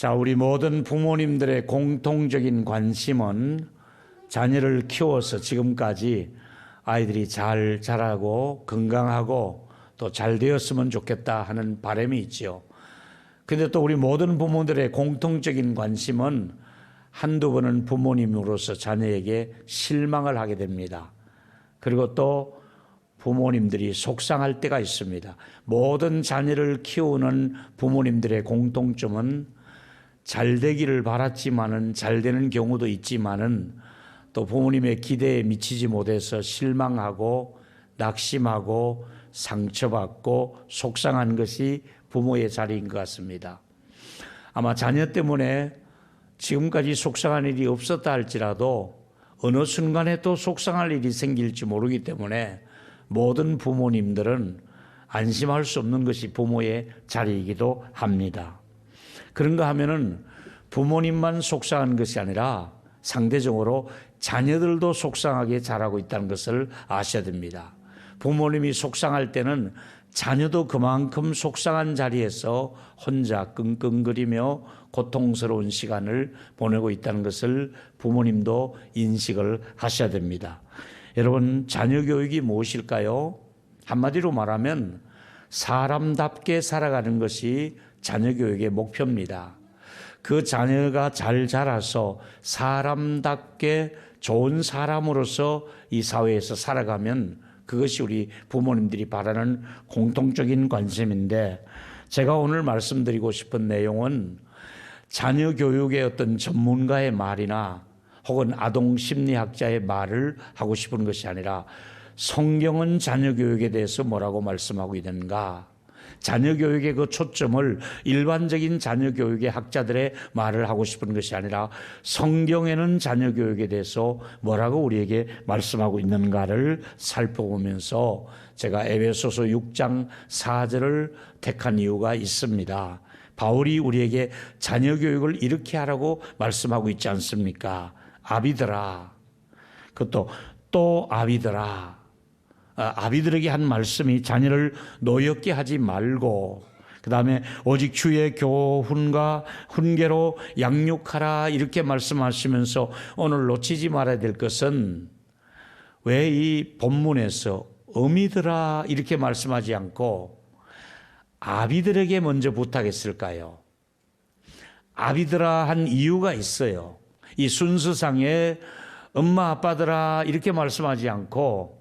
자, 우리 모든 부모님들의 공통적인 관심은 자녀를 키워서 지금까지 아이들이 잘 자라고 건강하고 또 잘 되었으면 좋겠다 하는 바람이 있지요. 근데 또 우리 모든 부모들의 공통적인 관심은 한두 번은 부모님으로서 자녀에게 실망을 하게 됩니다. 그리고 또 부모님들이 속상할 때가 있습니다. 모든 자녀를 키우는 부모님들의 공통점은 잘 되기를 바랐지만은 잘 되는 경우도 있지만은 또 부모님의 기대에 미치지 못해서 실망하고 낙심하고 상처받고 속상한 것이 부모의 자리인 것 같습니다. 아마 자녀 때문에 지금까지 속상한 일이 없었다 할지라도 어느 순간에 또 속상할 일이 생길지 모르기 때문에 모든 부모님들은 안심할 수 없는 것이 부모의 자리이기도 합니다. 그런가 하면은 부모님만 속상한 것이 아니라 상대적으로 자녀들도 속상하게 자라고 있다는 것을 아셔야 됩니다. 부모님이 속상할 때는 자녀도 그만큼 속상한 자리에서 혼자 끙끙거리며 고통스러운 시간을 보내고 있다는 것을 부모님도 인식을 하셔야 됩니다. 여러분, 자녀 교육이 무엇일까요? 한마디로 말하면 사람답게 살아가는 것이 자녀 교육의 목표입니다. 그 자녀가 잘 자라서 사람답게 좋은 사람으로서 이 사회에서 살아가면 그것이 우리 부모님들이 바라는 공통적인 관심인데 제가 오늘 말씀드리고 싶은 내용은 자녀 교육의 어떤 전문가의 말이나 혹은 아동 심리학자의 말을 하고 싶은 것이 아니라 성경은 자녀 교육에 대해서 뭐라고 말씀하고 있는가? 자녀 교육의 그 초점을 일반적인 자녀 교육의 학자들의 말을 하고 싶은 것이 아니라 성경에는 자녀 교육에 대해서 뭐라고 우리에게 말씀하고 있는가를 살펴보면서 제가 에베소서 6장 4절을 택한 이유가 있습니다. 바울이 우리에게 자녀 교육을 이렇게 하라고 말씀하고 있지 않습니까? 아비들아. 그것도 또 아비들아. 아, 아비들에게 한 말씀이 자녀를 노엽게 하지 말고 그 다음에 오직 주의 교훈과 훈계로 양육하라 이렇게 말씀하시면서 오늘 놓치지 말아야 될 것은 왜 이 본문에서 어미들아 이렇게 말씀하지 않고 아비들에게 먼저 부탁했을까요? 아비들아 한 이유가 있어요. 이 순서상에 엄마 아빠들아 이렇게 말씀하지 않고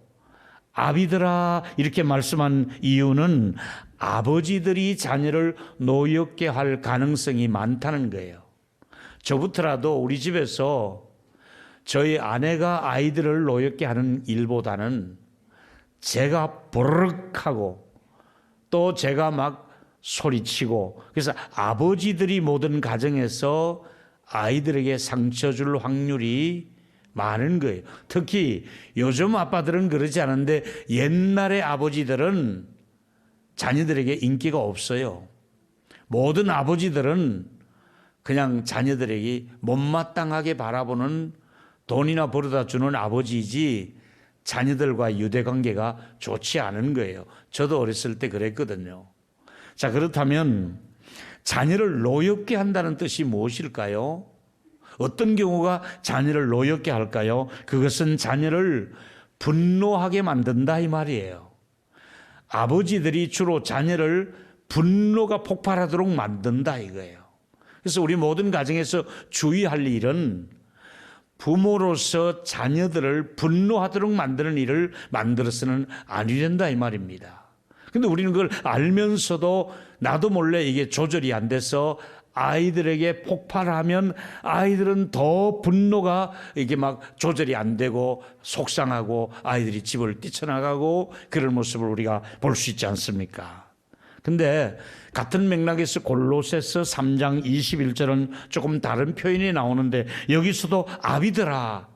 아비들아 이렇게 말씀한 이유는 아버지들이 자녀를 노엽게 할 가능성이 많다는 거예요. 저부터라도 우리 집에서 저희 아내가 아이들을 노엽게 하는 일보다는 제가 버럭 하고 또 제가 막 소리치고 그래서 아버지들이 모든 가정에서 아이들에게 상처 줄 확률이 많은 거예요. 특히 요즘 아빠들은 그러지 않은데 옛날의 아버지들은 자녀들에게 인기가 없어요. 모든 아버지들은 그냥 자녀들에게 못마땅하게 바라보는 돈이나 벌어다 주는 아버지이지 자녀들과 유대 관계가 좋지 않은 거예요. 저도 어렸을 때 그랬거든요. 자, 그렇다면 자녀를 노엽게 한다는 뜻이 무엇일까요? 어떤 경우가 자녀를 노엽게 할까요? 그것은 자녀를 분노하게 만든다 이 말이에요. 아버지들이 주로 자녀를 분노가 폭발하도록 만든다 이거예요. 그래서 우리 모든 가정에서 주의할 일은 부모로서 자녀들을 분노하도록 만드는 일을 만들어서는 아니 된다 이 말입니다. 근데 우리는 그걸 알면서도 나도 몰래 이게 조절이 안 돼서 아이들에게 폭발하면 아이들은 더 분노가 이게 막 조절이 안 되고 속상하고 아이들이 집을 뛰쳐나가고 그런 모습을 우리가 볼 수 있지 않습니까? 근데 같은 맥락에서 골로새서 3장 21절은 조금 다른 표현이 나오는데 여기서도 아비들아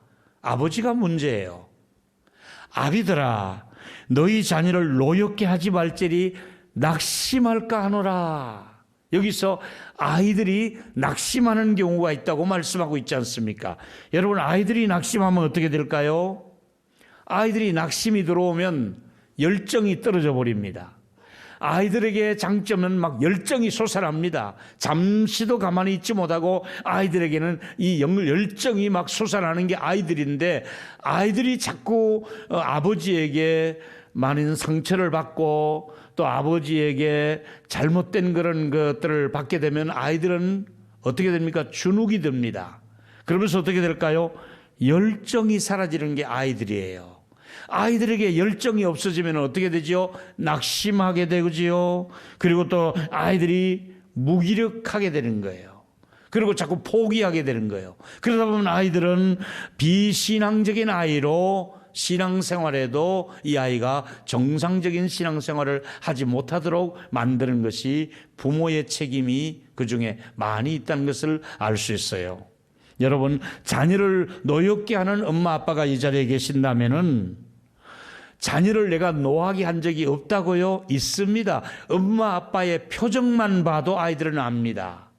아버지가 문제예요. 아비들아 너희 자녀를 노엽게 하지 말지니 낙심할까 하노라. 여기서 아이들이 낙심하는 경우가 있다고 말씀하고 있지 않습니까? 여러분, 아이들이 낙심하면 어떻게 될까요? 아이들이 낙심이 들어오면 열정이 떨어져 버립니다. 아이들에게 장점은 막 열정이 솟아납니다. 잠시도 가만히 있지 못하고 아이들에게는 이 영- 열정이 막 솟아나는 게 아이들인데 아이들이 자꾸 어, 아버지에게 많은 상처를 받고 또 아버지에게 잘못된 그런 것들을 받게 되면 아이들은 어떻게 됩니까? 주눅이 듭니다. 그러면서 어떻게 될까요? 열정이 사라지는 게 아이들이에요. 아이들에게 열정이 없어지면 어떻게 되죠? 낙심하게 되지요. 그리고 또 아이들이 무기력하게 되는 거예요. 그리고 자꾸 포기하게 되는 거예요. 그러다 보면 아이들은 비신앙적인 아이로 신앙생활에도 이 아이가 정상적인 신앙생활을 하지 못하도록 만드는 것이 부모의 책임이 그 중에 많이 있다는 것을 알 수 있어요. 여러분, 자녀를 노엽게 하는 엄마 아빠가 이 자리에 계신다면은 자녀를 내가 노하게 한 적이 없다고요? 있습니다. 엄마 아빠의 표정만 봐도 아이들은 압니다.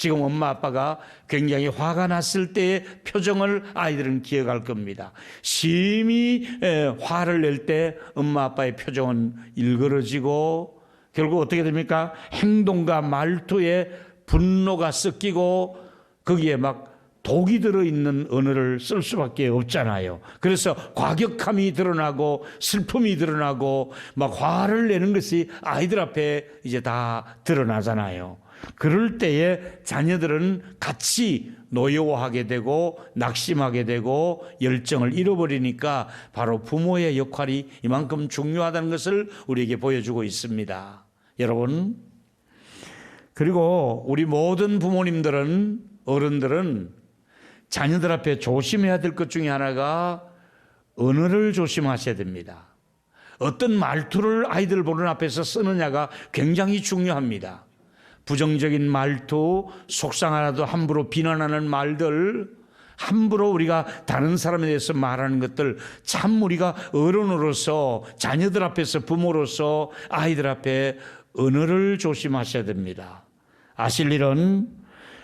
지금 엄마 아빠가 굉장히 화가 났을 때의 표정을 아이들은 기억할 겁니다. 심히 에, 화를 낼 때 엄마 아빠의 표정은 일그러지고 결국 어떻게 됩니까? 행동과 말투에 분노가 섞이고 거기에 막 독이 들어있는 언어를 쓸 수밖에 없잖아요. 그래서 과격함이 드러나고 슬픔이 드러나고 막 화를 내는 것이 아이들 앞에 이제 다 드러나잖아요. 그럴 때에 자녀들은 같이 노여워하게 되고 낙심하게 되고 열정을 잃어버리니까 바로 부모의 역할이 이만큼 중요하다는 것을 우리에게 보여주고 있습니다. 여러분, 그리고 우리 모든 부모님들은 어른들은 자녀들 앞에 조심해야 될 것 중에 하나가 언어를 조심하셔야 됩니다. 어떤 말투를 아이들 보는 앞에서 쓰느냐가 굉장히 중요합니다. 부정적인 말투, 속상하나도 함부로 비난하는 말들, 함부로 우리가 다른 사람에 대해서 말하는 것들 참 우리가 어른으로서 자녀들 앞에서 부모로서 아이들 앞에 언어를 조심하셔야 됩니다. 아실 일은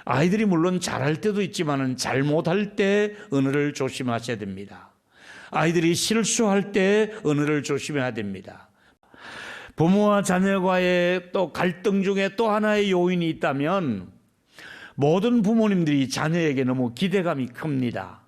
아이들이 물론 잘할 때도 있지만은 잘못할 때 언어를 조심하셔야 됩니다. 아이들이 실수할 때 언어를 조심해야 됩니다. 부모와 자녀과의 또 갈등 중에 또 하나의 요인이 있다면 모든 부모님들이 자녀에게 너무 기대감이 큽니다.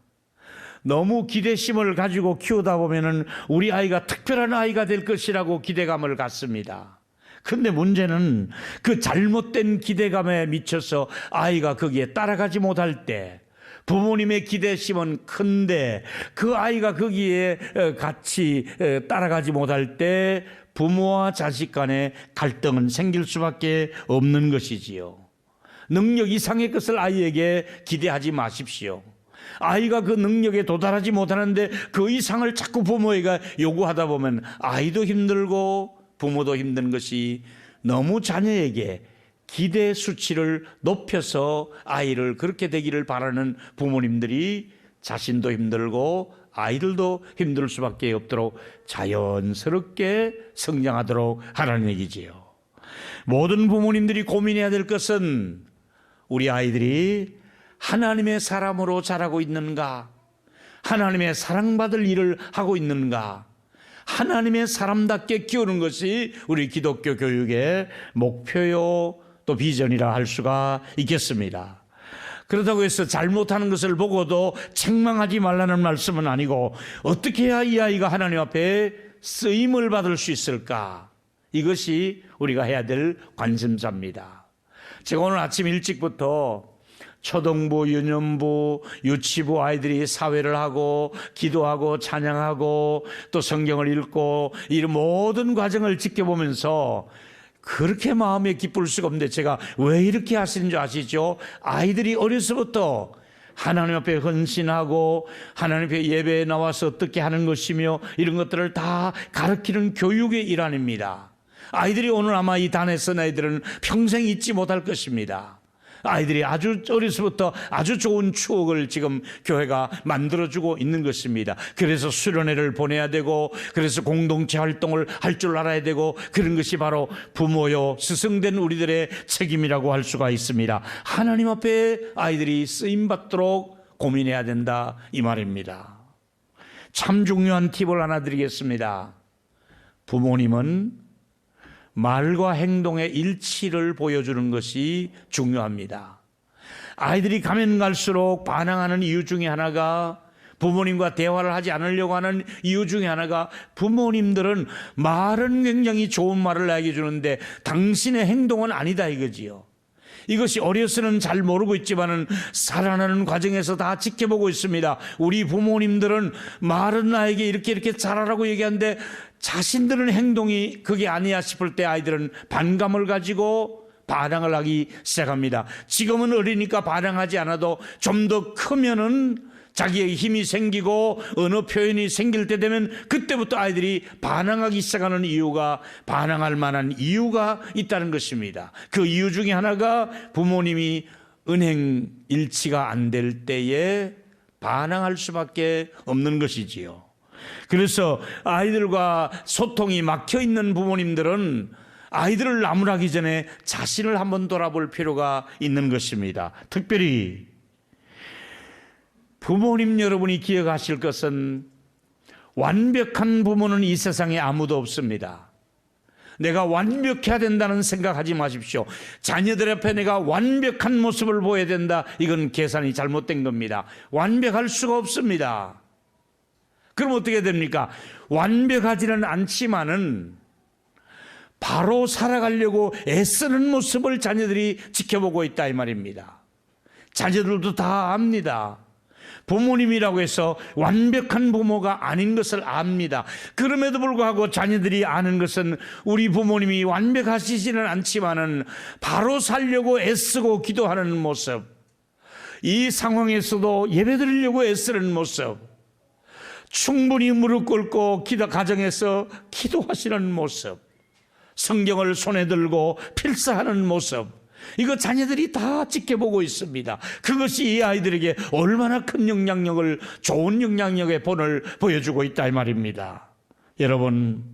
너무 기대심을 가지고 키우다 보면은 우리 아이가 특별한 아이가 될 것이라고 기대감을 갖습니다. 근데 문제는 그 잘못된 기대감에 미쳐서 아이가 거기에 따라가지 못할 때 부모님의 기대심은 큰데 그 아이가 거기에 어, 같이 어, 따라가지 못할 때 부모와 자식 간의 갈등은 생길 수밖에 없는 것이지요. 능력 이상의 것을 아이에게 기대하지 마십시오. 아이가 그 능력에 도달하지 못하는데 그 이상을 자꾸 부모에게 요구하다 보면 아이도 힘들고 부모도 힘든 것이 너무 자녀에게 기대 수치를 높여서 아이를 그렇게 되기를 바라는 부모님들이 자신도 힘들고 아이들도 힘들 수밖에 없도록 자연스럽게 성장하도록 하라는 얘기지요. 모든 부모님들이 고민해야 될 것은 우리 아이들이 하나님의 사람으로 자라고 있는가? 하나님의 사랑받을 일을 하고 있는가? 하나님의 사람답게 키우는 것이 우리 기독교 교육의 목표요 또 비전이라 할 수가 있겠습니다. 그렇다고 해서 잘못하는 것을 보고도 책망하지 말라는 말씀은 아니고 어떻게 해야 이 아이가 하나님 앞에 쓰임을 받을 수 있을까? 이것이 우리가 해야 될 관심사입니다. 제가 오늘 아침 일찍부터 초등부, 유년부, 유치부 아이들이 사회를 하고 기도하고 찬양하고 또 성경을 읽고 이 모든 과정을 지켜보면서 그렇게 마음에 기쁠 수가 없는데 제가 왜 이렇게 하시는 줄 아시죠? 아이들이 어려서부터 하나님 앞에 헌신하고 하나님 앞에 예배에 나와서 어떻게 하는 것이며 이런 것들을 다 가르치는 교육의 일환입니다. 아이들이 오늘 아마 이 단에 선 아이들은 평생 잊지 못할 것입니다. 아이들이 아주 어려서부터 아주 좋은 추억을 지금 교회가 만들어주고 있는 것입니다. 그래서 수련회를 보내야 되고, 그래서 공동체 활동을 할 줄 알아야 되고, 그런 것이 바로 부모요, 스승된 우리들의 책임이라고 할 수가 있습니다. 하나님 앞에 아이들이 쓰임받도록 고민해야 된다, 이 말입니다. 참 중요한 팁을 하나 드리겠습니다. 부모님은 말과 행동의 일치를 보여주는 것이 중요합니다. 아이들이 가면 갈수록 반항하는 이유 중에 하나가 부모님과 대화를 하지 않으려고 하는 이유 중에 하나가 부모님들은 말은 굉장히 좋은 말을 나에게 주는데 당신의 행동은 아니다 이거지요. 이것이 어려서는 잘 모르고 있지만은 살아나는 과정에서 다 지켜보고 있습니다. 우리 부모님들은 말은 나에게 이렇게 이렇게 잘하라고 얘기하는데 자신들은 행동이 그게 아니야 싶을 때 아이들은 반감을 가지고 반항을 하기 시작합니다. 지금은 어리니까 반항하지 않아도 좀 더 크면은 자기의 힘이 생기고 언어 표현이 생길 때 되면 그때부터 아이들이 반항하기 시작하는 이유가 반항할 만한 이유가 있다는 것입니다. 그 이유 중에 하나가 부모님이 은행 일치가 안 될 때에 반항할 수밖에 없는 것이지요. 그래서 아이들과 소통이 막혀 있는 부모님들은 아이들을 나무라기 전에 자신을 한번 돌아볼 필요가 있는 것입니다. 특별히 부모님 여러분이 기억하실 것은 완벽한 부모는 이 세상에 아무도 없습니다. 내가 완벽해야 된다는 생각하지 마십시오. 자녀들 앞에 내가 완벽한 모습을 보여야 된다. 이건 계산이 잘못된 겁니다. 완벽할 수가 없습니다. 그럼 어떻게 됩니까? 완벽하지는 않지만은 바로 살아가려고 애쓰는 모습을 자녀들이 지켜보고 있다 이 말입니다. 자녀들도 다 압니다. 부모님이라고 해서 완벽한 부모가 아닌 것을 압니다. 그럼에도 불구하고 자녀들이 아는 것은 우리 부모님이 완벽하시지는 않지만은 바로 살려고 애쓰고 기도하는 모습. 이 상황에서도 예배 드리려고 애쓰는 모습. 충분히 무릎 꿇고 기도 가정에서 기도하시는 모습. 성경을 손에 들고 필사하는 모습. 이거 자녀들이 다 지켜보고 있습니다. 그것이 이 아이들에게 얼마나 큰 영향력을, 좋은 영향력의 본을 보여주고 있다 이 말입니다. 여러분,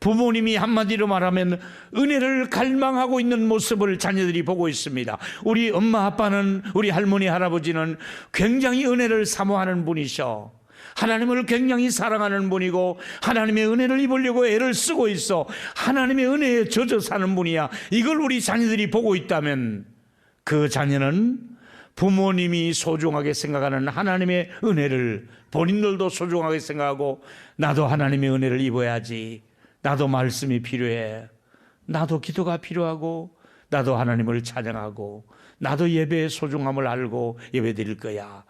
부모님이 한마디로 말하면 은혜를 갈망하고 있는 모습을 자녀들이 보고 있습니다. 우리 엄마 아빠는, 우리 할머니 할아버지는 굉장히 은혜를 사모하는 분이셔. 하나님을 굉장히 사랑하는 분이고 하나님의 은혜를 입으려고 애를 쓰고 있어 하나님의 은혜에 젖어 사는 분이야. 이걸 우리 자녀들이 보고 있다면 그 자녀는 부모님이 소중하게 생각하는 하나님의 은혜를 본인들도 소중하게 생각하고 나도 하나님의 은혜를 입어야지. 나도 말씀이 필요해. 나도 기도가 필요하고 나도 하나님을 찬양하고 나도 예배의 소중함을 알고 예배 드릴 거야.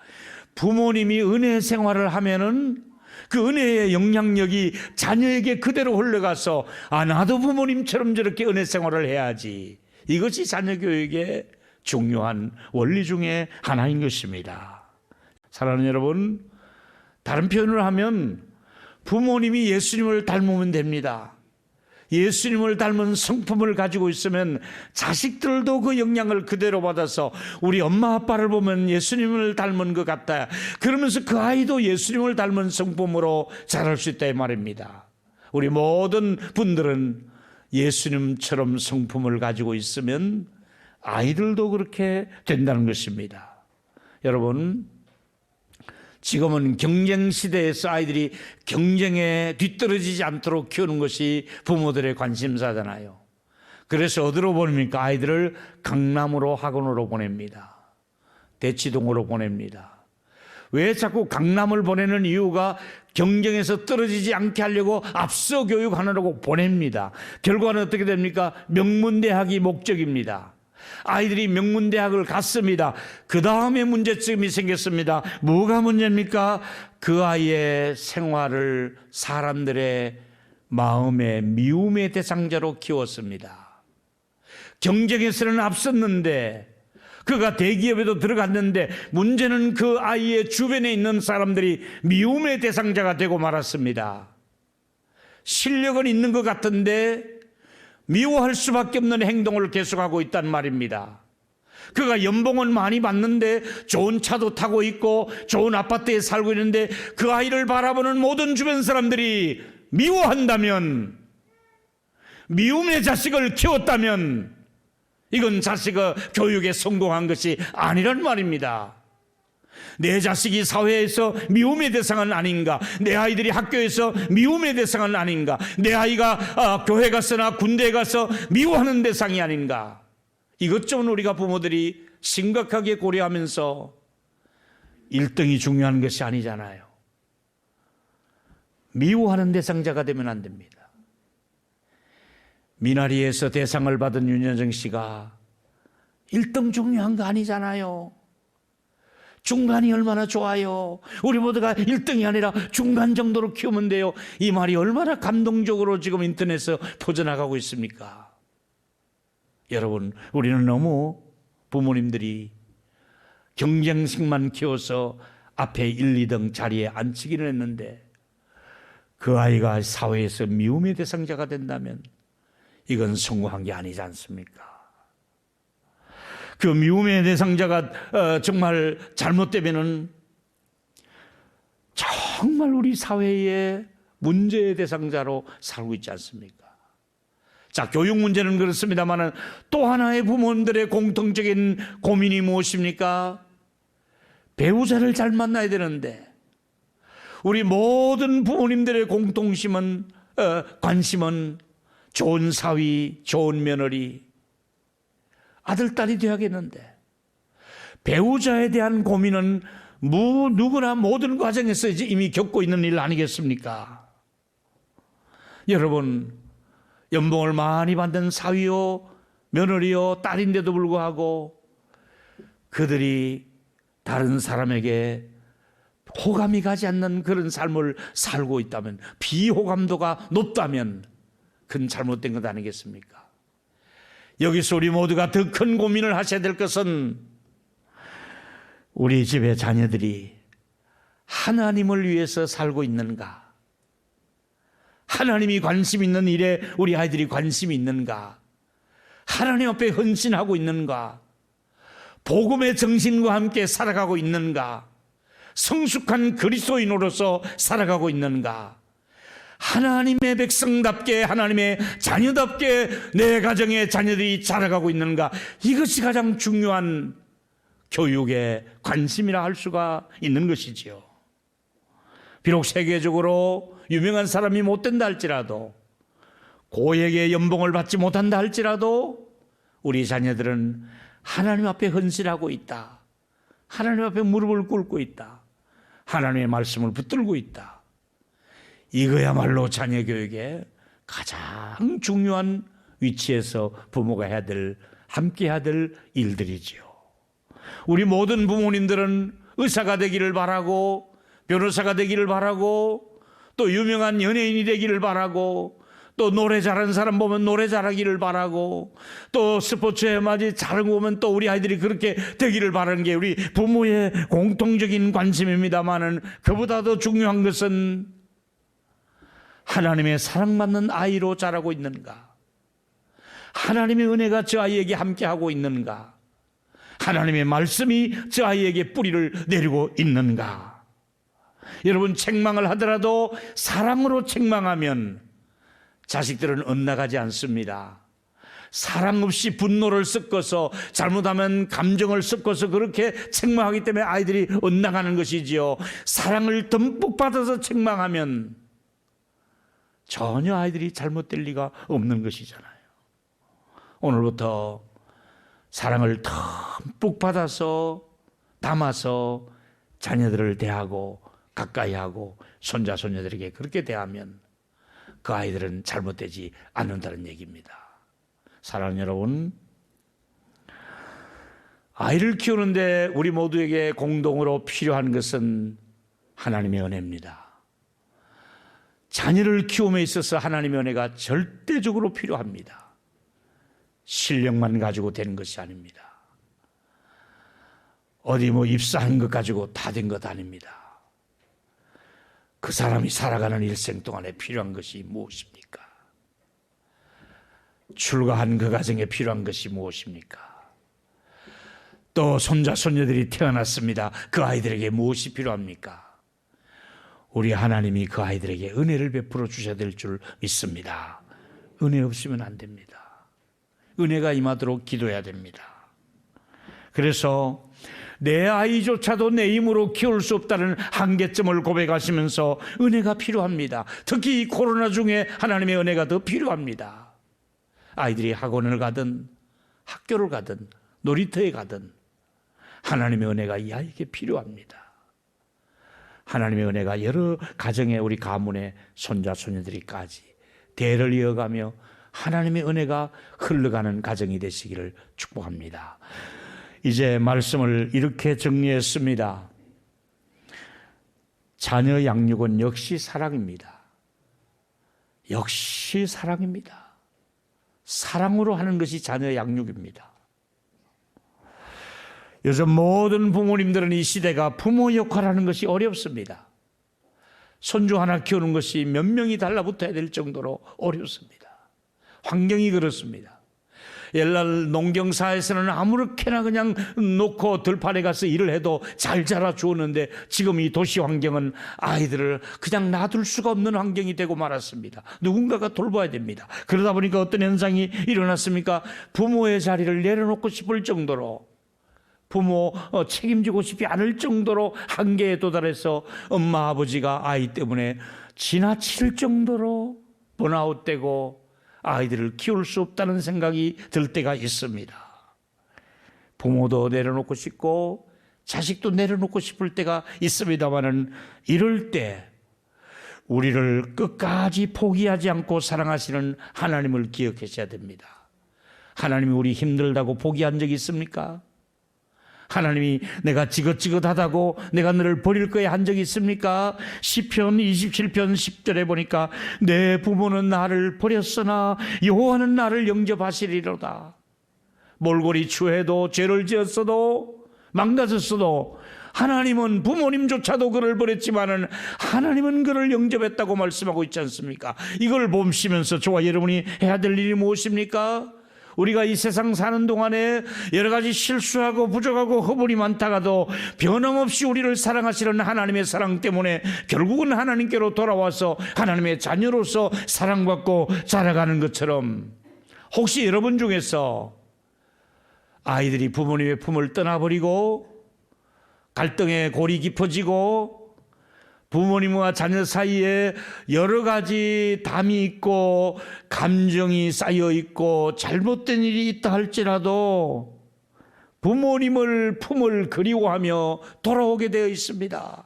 부모님이 은혜 생활을 하면은 그 은혜의 영향력이 자녀에게 그대로 흘러가서 아 나도 부모님처럼 저렇게 은혜 생활을 해야지. 이것이 자녀 교육의 중요한 원리 중에 하나인 것입니다. 사랑하는 여러분, 다른 표현을 하면 부모님이 예수님을 닮으면 됩니다. 예수님을 닮은 성품을 가지고 있으면 자식들도 그 영향을 그대로 받아서 우리 엄마 아빠를 보면 예수님을 닮은 것 같다. 그러면서 그 아이도 예수님을 닮은 성품으로 자랄 수 있다 이 말입니다. 우리 모든 분들은 예수님처럼 성품을 가지고 있으면 아이들도 그렇게 된다는 것입니다. 여러분, 지금은 경쟁 시대에서 아이들이 경쟁에 뒤떨어지지 않도록 키우는 것이 부모들의 관심사잖아요. 그래서 어디로 보냅니까? 아이들을 강남으로 학원으로 보냅니다. 대치동으로 보냅니다. 왜 자꾸 강남을 보내는 이유가 경쟁에서 떨어지지 않게 하려고 앞서 교육하느라고 보냅니다. 결과는 어떻게 됩니까? 명문대학이 목적입니다. 아이들이 명문대학을 갔습니다. 그 다음에 문제점이 생겼습니다. 뭐가 문제입니까? 그 아이의 생활을 사람들의 마음의 미움의 대상자로 키웠습니다. 경쟁에서는 앞섰는데 그가 대기업에도 들어갔는데 문제는 그 아이의 주변에 있는 사람들이 미움의 대상자가 되고 말았습니다. 실력은 있는 것 같은데 미워할 수밖에 없는 행동을 계속하고 있단 말입니다. 그가 연봉은 많이 받는데 좋은 차도 타고 있고 좋은 아파트에 살고 있는데 그 아이를 바라보는 모든 주변 사람들이 미워한다면 미움의 자식을 키웠다면 이건 자식의 교육에 성공한 것이 아니란 말입니다. 내 자식이 사회에서 미움의 대상은 아닌가? 내 아이들이 학교에서 미움의 대상은 아닌가? 내 아이가 아, 교회 가서나 군대에 가서 미워하는 대상이 아닌가? 이것 좀 우리가 부모들이 심각하게 고려하면서 1등이 중요한 것이 아니잖아요. 미워하는 대상자가 되면 안 됩니다. 미나리에서 대상을 받은 윤여정 씨가 1등 중요한 거 아니잖아요. 중간이 얼마나 좋아요. 우리 모두가 1등이 아니라 중간 정도로 키우면 돼요. 이 말이 얼마나 감동적으로 지금 인터넷에서 퍼져나가고 있습니까? 여러분, 우리는 너무 부모님들이 경쟁식만 키워서 앞에 1, 2등 자리에 앉히기는 했는데 그 아이가 사회에서 미움의 대상자가 된다면 이건 성공한 게 아니지 않습니까? 그 미움의 대상자가 어, 정말 잘못되면은 정말 우리 사회의 문제의 대상자로 살고 있지 않습니까? 자, 교육 문제는 그렇습니다만은 또 하나의 부모님들의 공통적인 고민이 무엇입니까? 배우자를 잘 만나야 되는데 우리 모든 부모님들의 공통심은 어, 관심은 좋은 사위, 좋은 며느리, 아들, 딸이 되어야겠는데 배우자에 대한 고민은 무 누구나 모든 과정에서 이제 이미 겪고 있는 일 아니겠습니까? 여러분 연봉을 많이 받는 사위요 며느리요 딸인데도 불구하고 그들이 다른 사람에게 호감이 가지 않는 그런 삶을 살고 있다면 비호감도가 높다면 그건 잘못된 것 아니겠습니까? 여기서 우리 모두가 더 큰 고민을 하셔야 될 것은 우리 집의 자녀들이 하나님을 위해서 살고 있는가? 하나님이 관심 있는 일에 우리 아이들이 관심이 있는가? 하나님 앞에 헌신하고 있는가? 복음의 정신과 함께 살아가고 있는가? 성숙한 그리스도인으로서 살아가고 있는가? 하나님의 백성답게 하나님의 자녀답게 내 가정의 자녀들이 자라가고 있는가 이것이 가장 중요한 교육의 관심이라 할 수가 있는 것이지요. 비록 세계적으로 유명한 사람이 못 된다 할지라도 고액의 연봉을 받지 못한다 할지라도 우리 자녀들은 하나님 앞에 헌신하고 있다. 하나님 앞에 무릎을 꿇고 있다. 하나님의 말씀을 붙들고 있다. 이거야말로 자녀 교육의 가장 중요한 위치에서 부모가 해야 될, 함께 해야 될 일들이지요. 우리 모든 부모님들은 의사가 되기를 바라고, 변호사가 되기를 바라고, 또 유명한 연예인이 되기를 바라고, 또 노래 잘하는 사람 보면 노래 잘하기를 바라고, 또 스포츠에 맞이 잘하는 거 보면 또 우리 아이들이 그렇게 되기를 바라는 게 우리 부모의 공통적인 관심입니다만은 그보다 도 중요한 것은 하나님의 사랑받는 아이로 자라고 있는가? 하나님의 은혜가 저 아이에게 함께하고 있는가? 하나님의 말씀이 저 아이에게 뿌리를 내리고 있는가? 여러분, 책망을 하더라도 사랑으로 책망하면 자식들은 엇나가지 않습니다. 사랑 없이 분노를 섞어서 잘못하면 감정을 섞어서 그렇게 책망하기 때문에 아이들이 엇나가는 것이지요. 사랑을 듬뿍 받아서 책망하면 전혀 아이들이 잘못될 리가 없는 것이잖아요. 오늘부터 사랑을 듬뿍 받아서 담아서 자녀들을 대하고 가까이 하고 손자 손녀들에게 그렇게 대하면 그 아이들은 잘못되지 않는다는 얘기입니다. 사랑하는 여러분, 아이를 키우는데 우리 모두에게 공동으로 필요한 것은 하나님의 은혜입니다. 자녀를 키움에 있어서 하나님의 은혜가 절대적으로 필요합니다. 실력만 가지고 되는 것이 아닙니다. 어디 뭐 입사한 것 가지고 다 된 것 아닙니다. 그 사람이 살아가는 일생 동안에 필요한 것이 무엇입니까? 출가한 그 가정에 필요한 것이 무엇입니까? 또 손자 손녀들이 태어났습니다. 그 아이들에게 무엇이 필요합니까? 우리 하나님이 그 아이들에게 은혜를 베풀어 주셔야 될 줄 믿습니다. 은혜 없으면 안 됩니다. 은혜가 임하도록 기도해야 됩니다. 그래서 내 아이조차도 내 힘으로 키울 수 없다는 한계점을 고백하시면서 은혜가 필요합니다. 특히 이 코로나 중에 하나님의 은혜가 더 필요합니다. 아이들이 학원을 가든 학교를 가든 놀이터에 가든 하나님의 은혜가 이 아이에게 필요합니다. 하나님의 은혜가 여러 가정에 우리 가문의 손자 손녀들이까지 대를 이어가며 하나님의 은혜가 흘러가는 가정이 되시기를 축복합니다. 이제 말씀을 이렇게 정리했습니다. 자녀 양육은 역시 사랑입니다. 역시 사랑입니다. 사랑으로 하는 것이 자녀 양육입니다. 요즘 모든 부모님들은 이 시대가 부모 역할하는 것이 어렵습니다. 손주 하나 키우는 것이 몇 명이 달라붙어야 될 정도로 어렵습니다. 환경이 그렇습니다. 옛날 농경사에서는 아무렇게나 그냥 놓고 들판에 가서 일을 해도 잘 자라 주었는데 지금 이 도시 환경은 아이들을 그냥 놔둘 수가 없는 환경이 되고 말았습니다. 누군가가 돌봐야 됩니다. 그러다 보니까 어떤 현상이 일어났습니까? 부모의 자리를 내려놓고 싶을 정도로 부모 어, 책임지고 싶지 않을 정도로 한계에 도달해서 엄마 아버지가 아이 때문에 지나칠 정도로 번아웃되고 아이들을 키울 수 없다는 생각이 들 때가 있습니다. 부모도 내려놓고 싶고 자식도 내려놓고 싶을 때가 있습니다만은 이럴 때 우리를 끝까지 포기하지 않고 사랑하시는 하나님을 기억하셔야 됩니다. 하나님이 우리 힘들다고 포기한 적이 있습니까? 하나님이 내가 지긋지긋하다고 내가 너를 버릴 거야 한 적이 있습니까? 시편 27편 10절에 보니까 내 부모는 나를 버렸으나 여호와는 나를 영접하시리로다. 몰골이 추해도 죄를 지었어도 망가졌어도 하나님은 부모님조차도 그를 버렸지만은 하나님은 그를 영접했다고 말씀하고 있지 않습니까? 이걸 봄시면서 저와 여러분이 해야 될 일이 무엇입니까? 우리가 이 세상 사는 동안에 여러 가지 실수하고 부족하고 허물이 많다가도 변함없이 우리를 사랑하시는 하나님의 사랑 때문에 결국은 하나님께로 돌아와서 하나님의 자녀로서 사랑받고 자라가는 것처럼. 혹시 여러분 중에서 아이들이 부모님의 품을 떠나버리고 갈등의 골이 깊어지고 부모님과 자녀 사이에 여러 가지 담이 있고 감정이 쌓여 있고 잘못된 일이 있다 할지라도 부모님을 품을 그리워하며 돌아오게 되어 있습니다.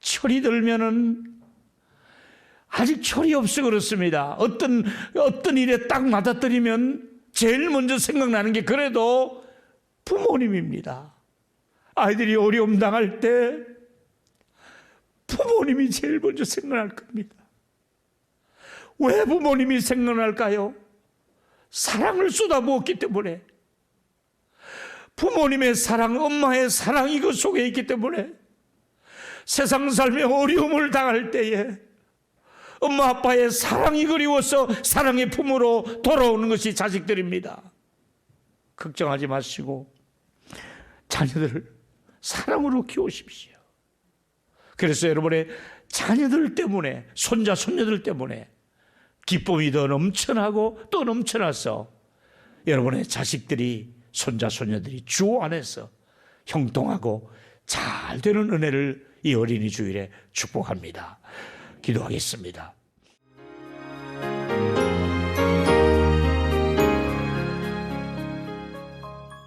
철이 들면은 아직 철이 없어 그렇습니다. 어떤 어떤 일에 딱 맞아떨리면 제일 먼저 생각나는 게 그래도 부모님입니다. 아이들이 어려움 당할 때 부모님이 제일 먼저 생각날 겁니다. 왜 부모님이 생각날까요? 사랑을 쏟아부었기 때문에. 부모님의 사랑, 엄마의 사랑이 그 속에 있기 때문에 세상 삶에 어려움을 당할 때에 엄마 아빠의 사랑이 그리워서 사랑의 품으로 돌아오는 것이 자식들입니다. 걱정하지 마시고 자녀들을 사랑으로 키우십시오. 그래서 여러분의 자녀들 때문에 손자 손녀들 때문에 기쁨이 더 넘쳐나고 또 넘쳐나서 여러분의 자식들이 손자 손녀들이 주 안에서 형통하고 잘 되는 은혜를 이 어린이 주일에 축복합니다. 기도하겠습니다.